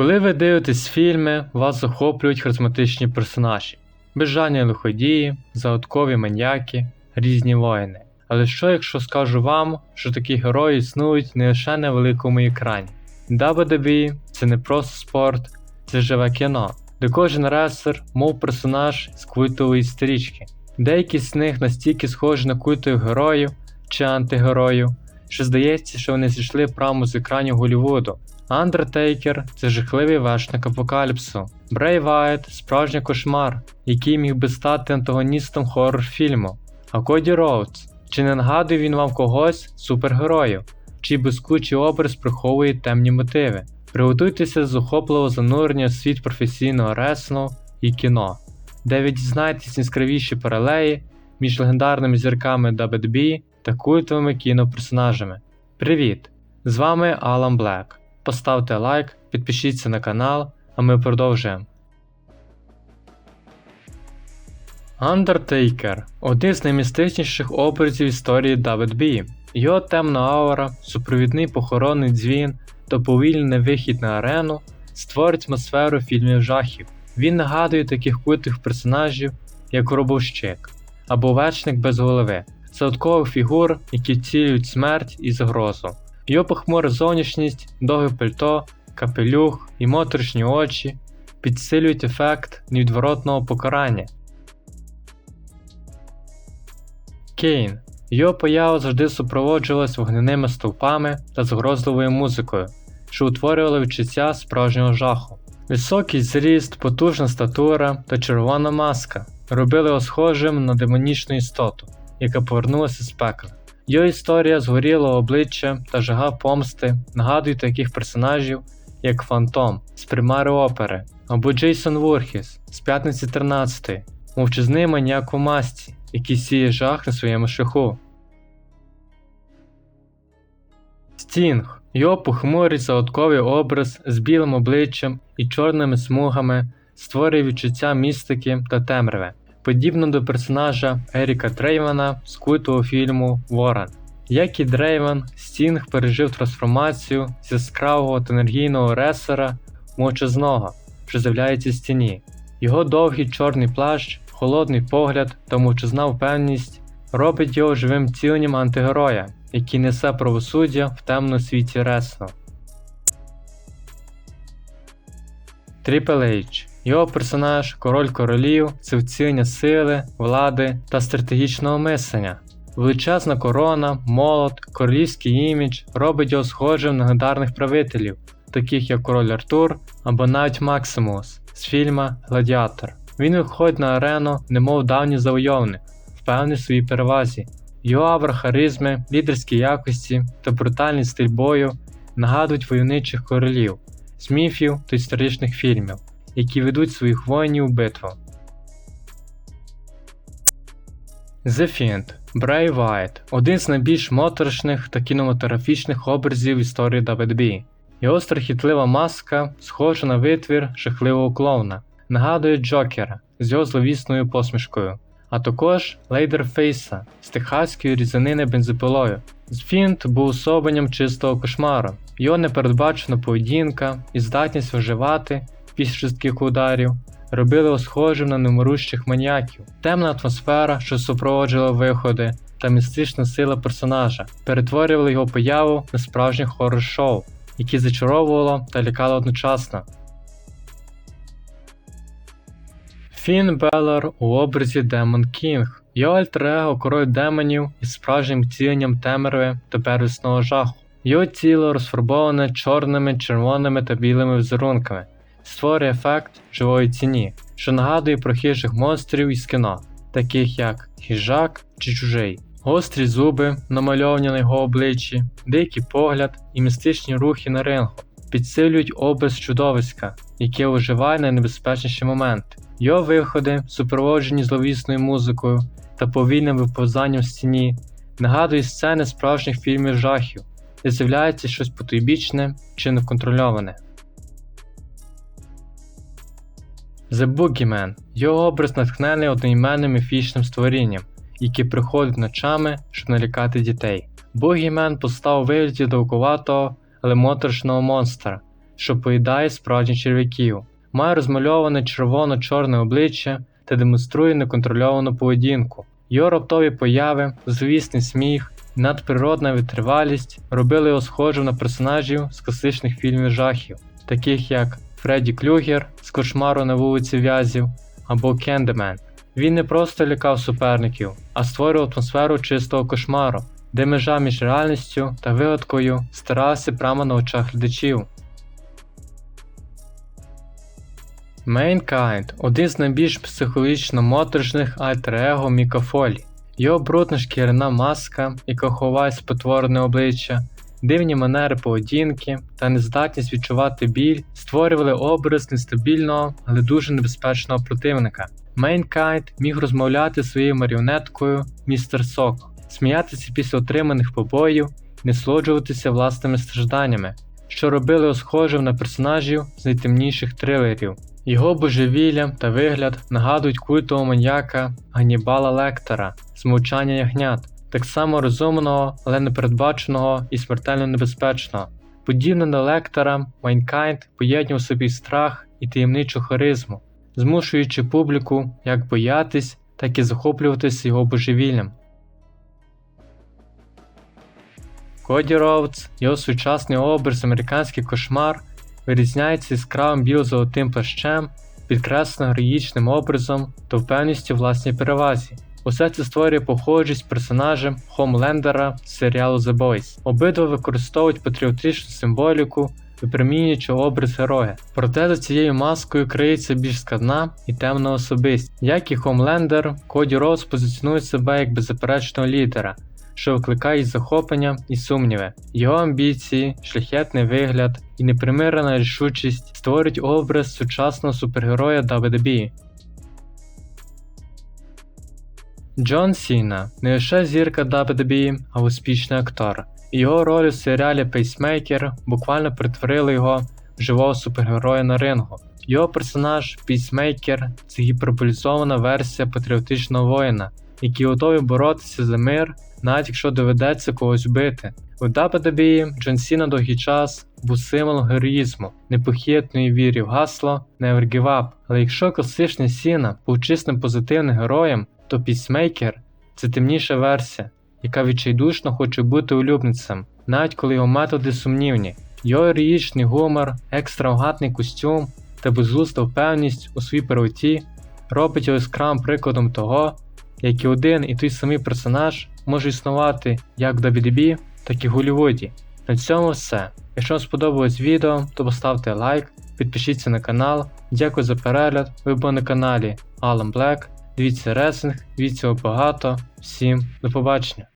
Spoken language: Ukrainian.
Коли ви дивитесь фільми, вас захоплюють харизматичні персонажі, безжальні лиходії, загадкові маньяки, різні воїни. Але що якщо скажу вам, що такі герої існують не лише на великому екрані? WWE – це не просто спорт, це живе кіно, де кожен рестлер, мов персонаж з культової стрічки. Деякі з них настільки схожі на культових героїв чи антигероїв, що здається, що вони зійшли прямо з екранів Голлівуду. Андертейкер це жахливий вершник апокаліпсу. Брей Вайт справжній кошмар, який міг би стати антагоністом хоррор фільму. А Коді Роудс, чи не нагадує він вам когось супергероїв, чий блискучий образ приховує темні мотиви. Приготуйтеся з захопливого занурення в світ професійного реслінгу і кіно, де ви дізнаєтесь яскравіші паралелі між легендарними зірками WWE та культовими кіноперсонажами. Привіт! З вами Алан Блек. Поставте лайк, підпишіться на канал, а ми продовжуємо. Undertaker – один з наймістичніших образів історії WWE. Його темна аура, супровідний похоронний дзвін та повільний вихід на арену створить атмосферу фільмів жахів. Він нагадує таких культих персонажів, як Робовщик або Вечник без голови, загадкових фігур, які втілюють смерть і загрозу. Його похмура зовнішність, довге пальто, капелюх і моторошні очі підсилюють ефект невідворотного покарання. Кейн. Його поява завжди супроводжувалась вогняними стовпами та загрозливою музикою, що утворювали відчуття справжнього жаху. Високий зріст, потужна статура та червона маска робили його схожим на демонічну істоту, яка повернулася з пекла. Його історія згорілого обличчя та жага помсти. Нагадують таких персонажів, як Фантом з примари опери або Джейсон Вурхіс з п'ятниці 13, мовчазний маніяк у масці, який сіє жах на своєму шляху. Стінг. Його похмурий загадковий образ з білим обличчям і чорними смугами створює відчуття містики та темряви, подібно до персонажа Еріка Трейвана з культового фільму Ворон. Як і Дрейвен, Стінг пережив трансформацію з яскравого та енергійного ресера мовчазного, що з'являється стіні. Його довгий чорний плащ, холодний погляд та мовчазна впевненість робить його живим ціленням антигероя, який несе правосуддя в темному світі ресло. Triple H його персонаж, король королів, це вцілення сили, влади та стратегічного мислення. Величезна корона, молот, королівський імідж робить його схожим на легендарних правителів, таких як король Артур або навіть Максимус з фільма Гладіатор. Він виходить на арену, немов давній завойовник, впевнений своїй перевазі. Його авра харизми, лідерські якості та брутальний стиль бою нагадують войовничих королів, з міфів та історичних фільмів, які ведуть своїх воїнів у битву. The Fiend Брей Вайт один з найбільш моторошних та кінематографічних образів історії WWE. Його страхітлива маска схожа на витвір жахливого клоуна, нагадує Джокера з його зловісною посмішкою, а також Лейдерфейса з техаської різанини бензопилою. Фінт був особенням чистого кошмару, його непередбачена поведінка і здатність виживати після швидких ударів робили схожим на немирущих маніяків. Темна атмосфера, що супроводжувала виходи, та містична сила персонажа перетворювали його появу на справжнє хоррор-шоу, яке зачаровувало та лякало одночасно. Фін Беллар у образі Демон Кінг, його альтер-его король демонів із справжнім втіленням темряви та первісного жаху. Його тіло розфарбоване чорними, червоними та білими візерунками, створює ефект живої ціні, що нагадує про хижих монстрів із кіно, таких як хижак чи чужий. Гострі зуби, намальовані на його обличчі, дикий погляд і містичні рухи на рингу підсилюють образ чудовиська, яке оживає на найнебезпечніші моменти. Його виходи, супроводжені зловісною музикою та повільним виповзанням в стіні, нагадують сцени справжніх фільмів жахів, де з'являється щось потойбічне чи неконтрольоване. The Boogeyman його образ натхнений одноіменним міфічним створінням, яке приходить ночами, щоб налякати дітей. Boogeyman постав у вигляді довгуватого, але моторошного монстра, що поїдає справжніх черв'яків, має розмальоване червоно-чорне обличчя та демонструє неконтрольовану поведінку. Його раптові появи, звісний сміх надприродна витривалість робили його схожим на персонажів з класичних фільмів жахів, таких як Фредді Клюгер з кошмару на вулиці В'язів або Кендемен. Він не просто лякав суперників, а створював атмосферу чистого кошмару, де межа між реальністю та вигадкою старалася прямо на очах глядачів. Mankind – один з найбільш психологічно моторошних альтер-его Міка Фолі. Його брудна шкіряна маска, яка ховає спотворене обличчя, дивні манери поведінки та нездатність відчувати біль створювали образ нестабільного, але дуже небезпечного противника. Мейнкайнд міг розмовляти своєю маріонеткою Містер Сок, сміятися після отриманих побоїв насолоджуватися власними стражданнями, що робили схожим на персонажів з найтемніших трилерів. Його божевілля та вигляд нагадують культового маньяка Ганнібала Лектора з мовчання ягнят, так само розумного, але непередбаченого і смертельно небезпечного. Подібно на Лектора, Майнкайнд поєднував собі страх і таємничу харизму, змушуючи публіку як боятись, так і захоплюватися його божевіллям. Коді Роудс, його сучасний образ американський кошмар вирізняється яскравим біло-золотим плащем, підкреслено героїчним образом та впевністю в власній перевазі. Усе це створює похожість персонажем Хомлендера з серіалу The Boys. Обидва використовують патріотичну символіку, випромінюючи образ героя. Проте за цією маскою криється більш складна і темна особистість. Як і Хомлендер, Коді Роуз позиціонує себе як беззаперечного лідера, що викликає захоплення і сумніви. Його амбіції, шляхетний вигляд і непримирена рішучість створюють образ сучасного супергероя WWE. Джон Сіна не лише зірка WWE, а успішний актор. Його роль у серіалі Пейсмейкер буквально перетворили його в живого супергероя на рингу. Його персонаж Пейсмейкер це гіперболізована версія патріотичного воїна, який готовий боротися за мир, навіть якщо доведеться когось бити. У WWE Джон Сіна довгий час був символом героїзму, непохитної віри в гасло Never Give Up. Але якщо класичний Сіна був чистим позитивним героєм, то Пісмейкер це темніша версія, яка відчайдушно хоче бути улюбленцем, навіть коли його методи сумнівні. Його героїчний гумор, екстравагантний костюм та безглузда впевненість у своїй правоті робить його яскравим прикладом того, як і один і той самий персонаж може існувати як в WWE, так і в Голлівуді. На цьому все. Якщо вам сподобалось відео, то поставте лайк, підпишіться на канал. Дякую за перегляд. Ви були на каналі Alan Black. Дивіться ресинг, дивіться його багато. Всім до побачення!